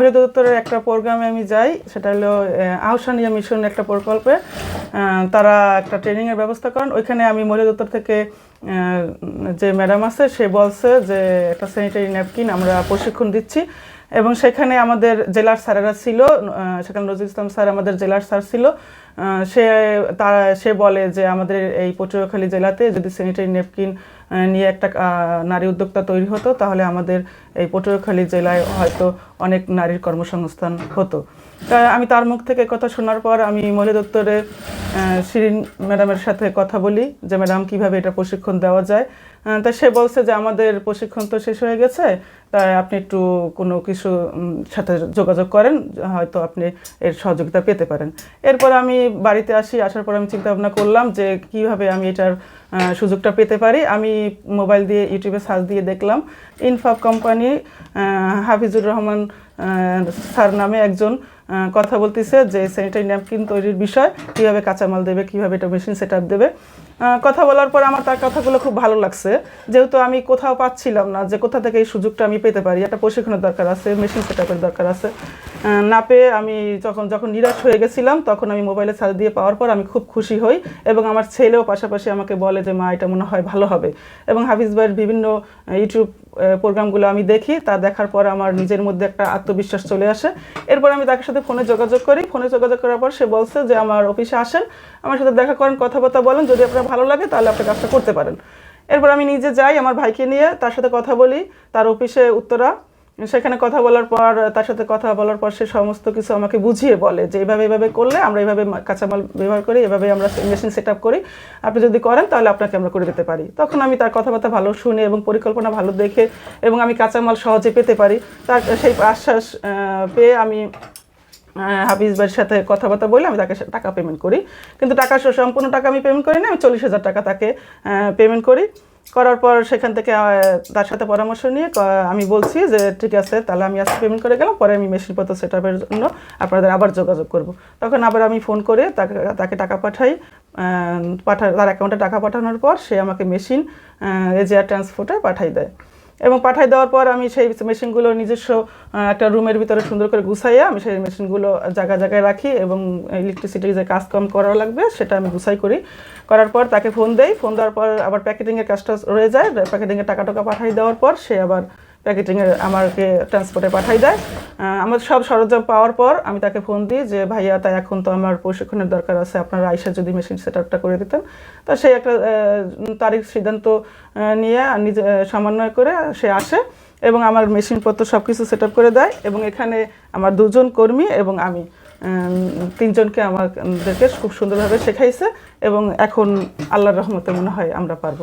মহিলা দপ্তরের একটা প্রোগ্রামে আমি যাই সেটা হলো আহ, আহসানিয়া মিশন একটা প্রকল্পে। তারা একটা ট্রেনিংয়ের ব্যবস্থা করেন। ওইখানে আমি মহিলা দপ্তর থেকে যে ম্যাডাম আছে সে বলছে যে একটা স্যানিটারি ন্যাপকিন আমরা প্রশিক্ষণ দিচ্ছি। এবং সেখানে আমাদের জেলার স্যারেরা ছিল সেখানে নজরুল ইসলাম স্যার আমাদের জেলার স্যার ছিল। সে, তারা, সে বলে যে আমাদের এই পটুয়াখালী জেলাতে যদি স্যানিটারি নেপকিন নিয়ে একটা নারী উদ্যোক্তা তৈরি হতো, তাহলে আমাদের এই পটুয়াখালী জেলায় হয়তো অনেক নারীর কর্মসংস্থান হতো। আমি তার মুখ থেকে কথা শোনার পর আমি মহিলা দপ্তরে আহ, শিরিন ম্যাডামের সাথে কথা বলি যে ম্যাডাম কীভাবে এটা প্রশিক্ষণ দেওয়া যায়? তা সে বলছে যে আমাদের প্রশিক্ষণ তো শেষ হয়ে গেছে তাই আপনি একটু কোনো কিছু সাথে যোগাযোগ করেন হয়তো আপনি এর সহযোগিতা পেতে পারেন। এরপর আমি বাড়িতে আসি আসার পর আমি চিন্তা ভাবনা করলাম যে কীভাবে আমি এটার সুযোগটা পেতে পারি। আমি মোবাইল দিয়ে, ইউটিউবে সার্চ দিয়ে দেখলাম, Infab company Hafizur Rahman sir নামে একজন কথা বলতেছে যে স্যানিটারি ন্যাপকিন তৈরির বিষয়, কীভাবে কাঁচামাল দেবে, কীভাবে এটা মেশিন সেট দেবে? কথা বলার পর আমার তার কথাগুলো খুব ভালো লাগছে। যেহেতু আমি কোথাও পাচ্ছিলাম না যে কোথা থেকে এই সুযোগটা আমি পেতে পারি। একটা প্রশিক্ষণের দরকার আছে মেশিন সেট দরকার আছে। না পেয়ে আমি যখন যখন নিরাশ হয়ে গেছিলাম, তখন আমি মোবাইলে ছাড় দিয়ে পাওয়ার পর আমি খুব খুশি হই এবং আমার ছেলেও পাশাপাশি আমাকে বলে যে, মা, এটা মনে হয় ভালো হবে। এবং হাফিজ ভাইয়ের বিভিন্ন ইউটিউব প্রোগ্রামগুলো আমি দেখি, তা দেখার পর আমার নিজের মধ্যে একটা আত্মবিশ্বাস চলে আসে। এরপর আমি তাকে সাথে ফোনে যোগাযোগ করি। ফোনে যোগাযোগ করার পর সে বলছে যে, আমার অফিসে আসেন, আমার সাথে দেখা করেন, কথাবার্তা বলেন। যদি আপনার ভালো লাগে, তাহলে আপনি কাজটা করতে পারেন। এরপর আমি নিজে যাই, আমার ভাইকে নিয়ে তার সাথে কথা বলি। তার অফিসে উত্তরা সেখানে কথা বলার পর, তার সাথে কথা বলার পর সে সমস্ত কিছু আমাকে বুঝিয়ে বলে যে এভাবে এভাবে করলে আমরা এভাবে কাঁচামাল ব্যবহার করি, এভাবে আমরা মেশিন সেট আপ করি। আপনি যদি করেন তাহলে আপনাকে আমরা করে দিতে পারি। তখন আমি তার কথাবার্তা ভালো শুনে এবং পরিকল্পনা ভালো দেখে এবং আমি কাঁচামাল সহজে পেতে পারি। তার সেই আশ্বাস পেয়ে আমি হাফিজ সাথে কথাবার্তা বলে আমি তাকে টাকা পেমেন্ট করি। কিন্তু টাকা, সম্পূর্ণ টাকা আমি পেমেন্ট করি না আমি চল্লিশ হাজার টাকা তাকে পেমেন্ট করি। করার পর সেখান থেকে তার সাথে পরামর্শ নিয়ে আমি বলছি যে, ঠিক আছে, তাহলে আমি আজকে পেমেন্ট করে গেলাম, পরে আমি মেশিনপত্র সেট আপের জন্য আপনাদের আবার যোগাযোগ করব। তখন আবার আমি ফোন করে তাকে তাকে টাকা পাঠাই পাঠা, তার অ্যাকাউন্টে টাকা পাঠানোর পর সে আমাকে মেশিন এজিআর ট্রান্সপোর্টে পাঠাই দেয়। এবং পাঠাই দেওয়ার পর আমি সেই মেশিনগুলো নিজস্ব একটা রুমের ভিতরে সুন্দর করে গুছাইয়া আমি সেই মেশিনগুলো জায়গায় জায়গায় রাখি এবং ইলেকট্রিসিটির যে কাজ কম করা লাগবে, সেটা আমি গুছাই করি। করার পর তাকে ফোন দেই ফোন দেওয়ার পর আবার প্যাকেটিংয়ের কাজটা রয়ে যায় প্যাকেটিংয়ের টাকা টাকা পাঠাই দেওয়ার পর সে আবার প্যাকেটিংয়ের আমাকে ট্রান্সপোর্টে পাঠাই দেয়। আমার সব সরঞ্জাম পাওয়ার পর আমি তাকে ফোন দিই যে, ভাইয়া তাই এখন তো আমার প্রশিক্ষণের দরকার আছে, আপনারা আইসা যদি মেশিন সেট আপটা করে দিতেন। তা সে একটা তারিখ সিদ্ধান্ত নিয়ে নিজে সমন্বয় করে সে আসে এবং আমার মেশিনপত্র সব কিছু সেট করে দেয় এবং এখানে আমার দুজন কর্মী এবং আমি তিনজনকে আমাদেরকে খুব সুন্দরভাবে শেখাইছে এবং এখন আল্লাহর রহমতে মনে হয় আমরা পারব।